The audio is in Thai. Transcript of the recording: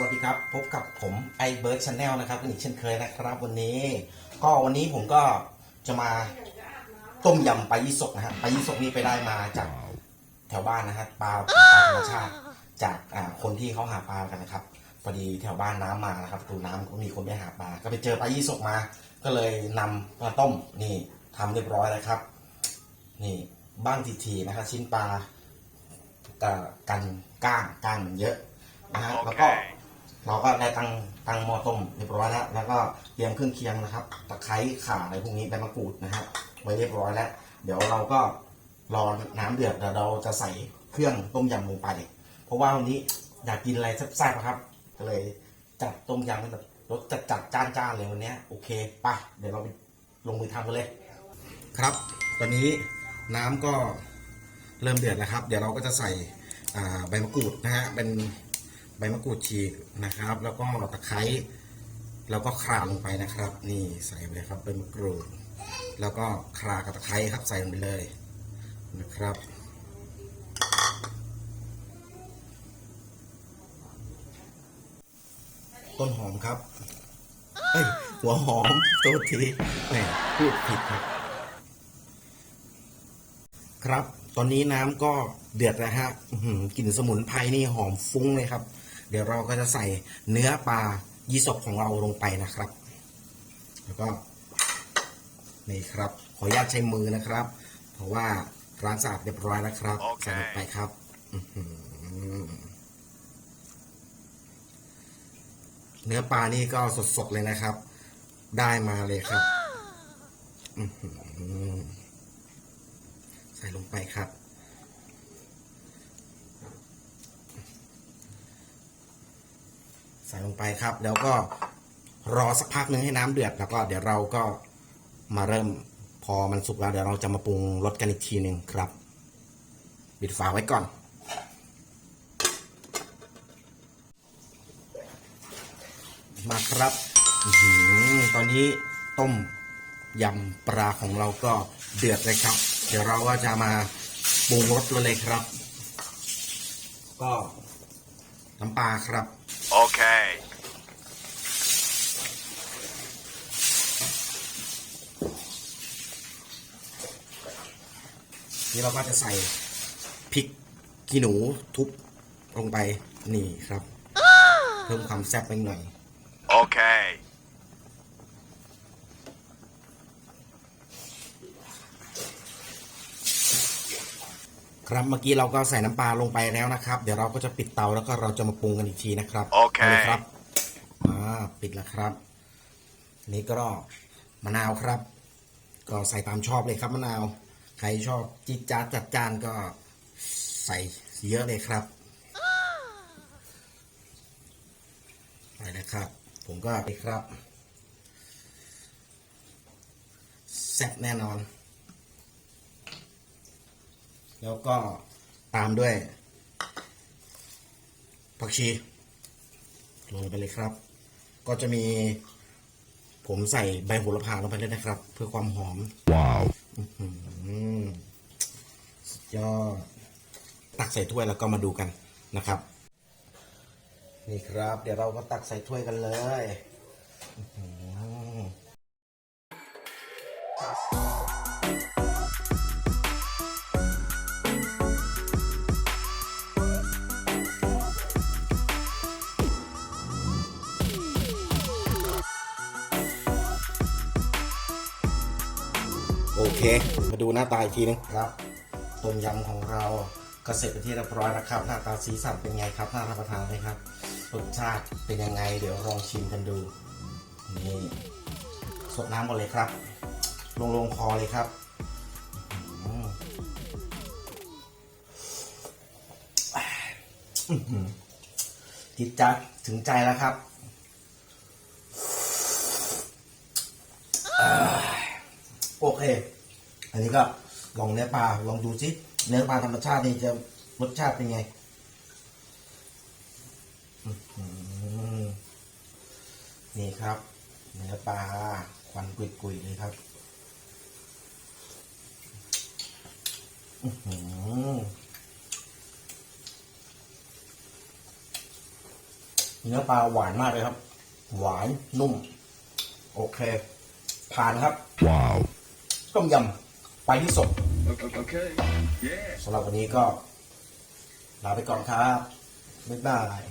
วัสดีครับ พบกับผมไอเบิร์ดชาแนลนะครับกันอีกเช่นเคยนะครับ วันนี้ ก็วันนี้ผมก็จะมาต้มยำปลายี่สกนะครับปลายี่สกนี่ไปได้มาจากแถวบ้านนะครับปลาปลาธรรมชาติจากอ่าคนที่เขาหาปลากันนะครับพอดีแถวบ้านน้ำมานะครับประตูน้ำก็มีคนไปหาปลาก็ไปเจอปลายี่สกมา ก็เลยนำมาต้มนี่ทำเรียบร้อยแล้วครับ นี่บ้างทีๆนะครับชิ้นปลากับกันก้างก้างมันเยอะนะฮะแล้วก็ เราก็ได้ตังตังหม้อต้มเรียบร้อยแล้ว แล้วก็เตรียมเครื่องเคียงนะครับ ตะไคร้ข่าอะไรพวกนี้ใบมะกรูดนะฮะไว้เรียบร้อยแล้ว เดี๋ยวเราก็รอน้ำเดือดเดี๋ยวเราจะใส่เครื่องต้มยำลงไป เพราะว่าวันนี้อยากกินอะไรแซ่บๆครับ ก็เลยจัดต้มยำกันแบบรสจัดจัดจ้านจ้านๆเลยวันนี้โอเคไปเดี๋ยวเราไปลงมือทำกันเลย ครับ ตอนนี้น้ำก็เริ่มเดือดแล้วครับ เดี๋ยวเราก็จะใส่ใบมะกรูดนะฮะเป็น ใบมะกรูดฉีกนะครับ แล้วก็ตะไคร้แล้วก็ข่าลงไปนะครับ นี่ใส่ไปเลยครับใบมะกรูด แล้วก็ข่ากับตะไคร้ครับใส่ลงไปเลยนะครับต้นหอมครับ เอ้ย หัวหอมโทษทีแหมพูดผิดครับ ครับ ตอนนี้น้ำก็เดือดแล้วฮะกลิ่นสมุนไพรนี่หอมฟุ้งเลยครับ เดี๋ยวเราก็จะใส่เนื้อปลายี่สกของเราลงไปนะครับ แล้วก็นี่ครับ ขออนุญาตใช้มือนะครับ เพราะว่าร้านสะอาดเรียบร้อยแล้วครับโอเคใส่ลงไปครับอื้อหือเนื้อปลานี่ก็สดๆเลยนะครับ ได้มาเลยครับอื้อหือใส่ลงไปครับ ใส่ลงไปครับ แล้วก็รอสักพักหนึ่งให้น้ำเดือด แล้วก็เดี๋ยวเราก็มาเริ่มพอมันสุกแล้วเดี๋ยวเราจะมาปรุงรสกันอีกทีหนึ่งครับปิดฝาไว้ก่อน มาครับอตอนนี้ต้มยำปลาของเราก็เดือดเลยครับ เดี๋ยวเราก็จะมาปรุงรสเลยครับ ก็น้ำปลาครับ Okay. นี่เราก็จะใส่พริกขี้หนูทุบลงไปนี่ครับ เพิ่มความแซ่บไปหน่อย Okay. ค รับเมื่อกี้เราก็ใส่น้ำปลาลงไปแล้วนะครับ เดี๋ยวเราก็จะปิดเตาแล้วก็เราจะมาปรุงกันอีกทีนะครับโอเคาลยครับอ่าปิดแล้วครับ นี่ก็มะนาวครับ ก็ใส่ตามชอบเลยครับมะนาว ใครชอบจี๊ดจ๊าดจัดจานก็ใส่เยอะเลยครับไปนะครับ ผมก็ไปครับแซ่บแน่นอน แล้วก็ตามด้วยผักชีลงไปเลยครับ ก็จะมีผมใส่ใบโหระพาลงไปเลยนะครับ เพื่อความหอม Wow. อืมสุดยอดตักใส่ถ้วยแล้วก็มาดูกันนะครับ นี่ครับ เดี๋ยวเราก็ตักใส่ถ้วยกันเลย โอเค มาดูหน้าตาอีกทีนึงครับต้มยำของเราก็เสร็จเป็นที่เรียบร้อยแล้วครับ หน้าตาสีสันเป็นไงครับน่ารับประทานไหมครับรสชาติเป็นยังไง เดี๋ยวลองชิมกันดูนี่สดน้ำหมดเลยครับ ลงลงคอเลยครับอื้อหือจิตจัดถึงใจแล้วครับ โอเค อันนี้ก็ลองเนื้อปลาลองดูสิเนื้อปลาธรรมชาตินี่จะรสชาติเป็นไงนี่ครับ เนื้อปลาควันกุยๆเลยครับเนื้อปลาหวานมากเลยครับ หวานนุ่ม โอเค ผ่านครับ Wow. ต้มยำไปที่ศพ Okay. Yeah. สำหรับวันนี้ก็ลาไปก่อนครับบ๊ายบาย